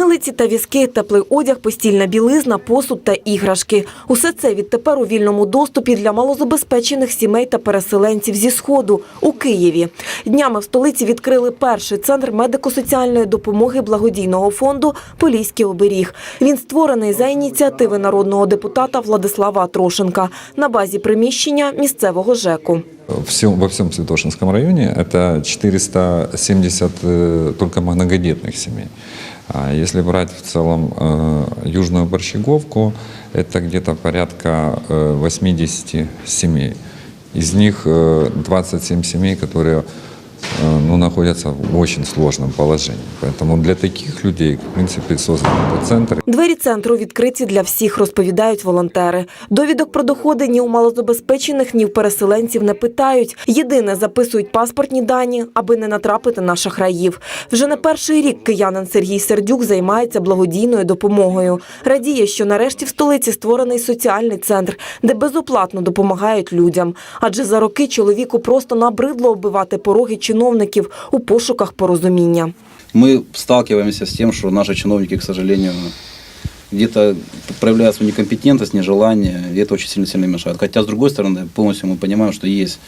Милиці та візки, теплий одяг, постільна білизна, посуд та іграшки. Усе це відтепер у вільному доступі для малозабезпечених сімей та переселенців зі Сходу у Києві. Днями в столиці відкрили перший центр медико-соціальної допомоги благодійного фонду «Поліський оберіг». Він створений за ініціативи народного депутата Владислава Атрошенка на базі приміщення місцевого ЖЕКу. Всем- во всем Святошинском районе это 470 э, только многодетных семей. А если брать в целом э, Южную Борщеговку, это где-то порядка э, 80 семей. Из них э, 27 семей, которые э, ну, находятся в очень сложном положении. Поэтому для таких людей, в принципе, создан этот центр. Двері центру відкриті для всіх, розповідають волонтери. Довідок про доходи ні у малозабезпечених, ні в переселенців не питають. Єдине, записують паспортні дані, аби не натрапити на шахраїв. Вже не перший рік киянин Сергій Сердюк займається благодійною допомогою. Радіє, що нарешті в столиці створений соціальний центр, де безоплатно допомагають людям. Адже за роки чоловіку просто набридло оббивати пороги чиновників у пошуках порозуміння. Ми сталкиваємося з тим, що наші чиновники, к сожалению, где-то проявляют свою некомпетентность, нежелание, и это очень сильно-сильно мешает. Хотя, с другой стороны, полностью мы понимаем, что есть,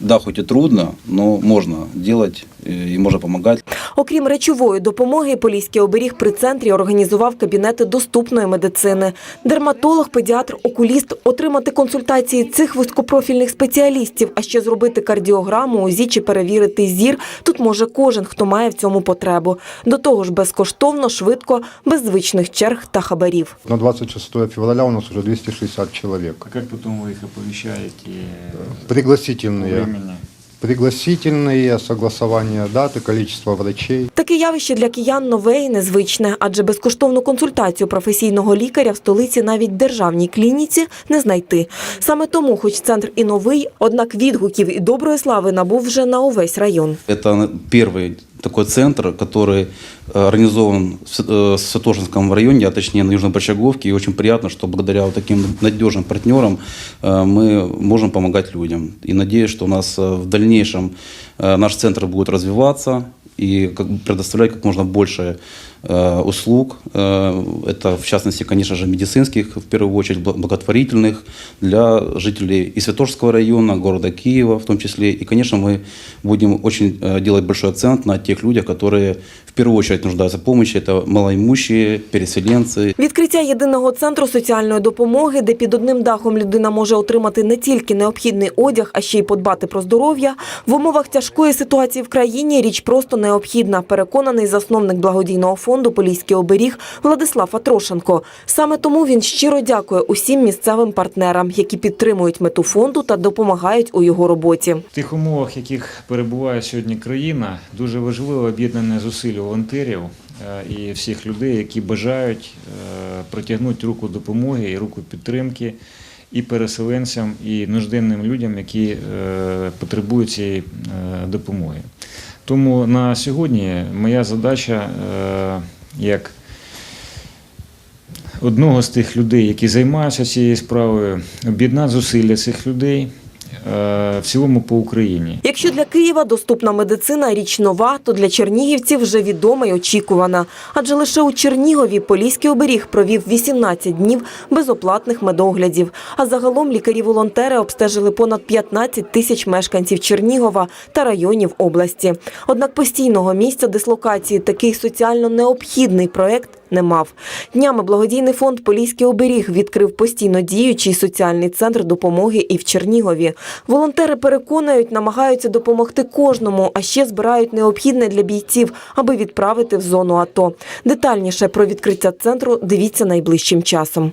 да, хоть и трудно, но можно делать э, и можно помогать. Окрім речової допомоги, Поліський оберіг при центрі організував кабінети доступної медицини. Дерматолог, педіатр, окуліст отримати консультації цих вузькопрофільних спеціалістів, а ще зробити кардіограму, УЗІ чи перевірити зір. Тут може кожен, хто має в цьому потребу. До того ж, безкоштовно, швидко, без звичних черг та хабарів. На 26 февраля у нас уже 260 человек. А как потом вы их оповещаете? Пригласительные. Времени? Пригласительные, согласование даты, количество врачей. Таке явище для киян нове і незвичне, адже безкоштовну консультацію професійного лікаря в столиці навіть державній клініці не знайти. Саме тому, хоч центр і новий, однак відгуків і доброї слави набув вже на увесь район. Это первый такой центр, который э, организован в С- э, в Святошинском районе, а точнее на Южной Борщаговке. И очень приятно, что благодаря вот таким надежным партнерам э, мы можем помогать людям. И надеюсь, что у нас э, в дальнейшем э, наш центр будет развиваться и как бы предоставлять как можно больше э, услуг. Э, Это, в частности, конечно же, медицинских, в первую очередь, бл- благотворительных для жителей и Святошского района, города Киева в том числе. И, конечно, мы будем очень э, делать большой акцент на тех людях, которые в первую очередь нуждаются в помощи. Это малоимущие, переселенцы, Відкриття єдиного центру соціальної допомоги, де під одним дахом людина може отримати не тільки необхідний одяг, а ще й подбати про здоров'я, в умовах тяжкої ситуації в країні річ просто необхідна, переконаний засновник благодійного фонду Поліський оберіг Владислав Атрошенко. Саме тому він щиро дякує усім місцевим партнерам, які підтримують мету фонду та допомагають у його роботі. В тих умовах, в яких перебуває сьогодні країна, дуже важливо об'єднане зусилля волонтерів е, і всіх людей, які бажають е, протягнути руку допомоги і руку підтримки і переселенцям, і нужденним людям, які е, потребують цієї допомоги. Тому на сьогодні моя задача е, як одного з тих людей, які займаються цією справою, об'єднати зусилля цих людей в цілому по Україні. Якщо для Києва доступна медицина річ нова, то для чернігівців вже відома й очікувана. Адже лише у Чернігові Поліський оберіг провів 18 днів безоплатних медоглядів. А загалом лікарі-волонтери обстежили понад 15 тисяч мешканців Чернігова та районів області. Однак постійного місця дислокації такий соціально необхідний проект не мав. Днями благодійний фонд Поліський оберіг відкрив постійно діючий соціальний центр допомоги і в Чернігові. Волонтери переконують, намагаються допомогти кожному, а ще збирають необхідне для бійців, аби відправити в зону АТО. Детальніше про відкриття центру дивіться найближчим часом.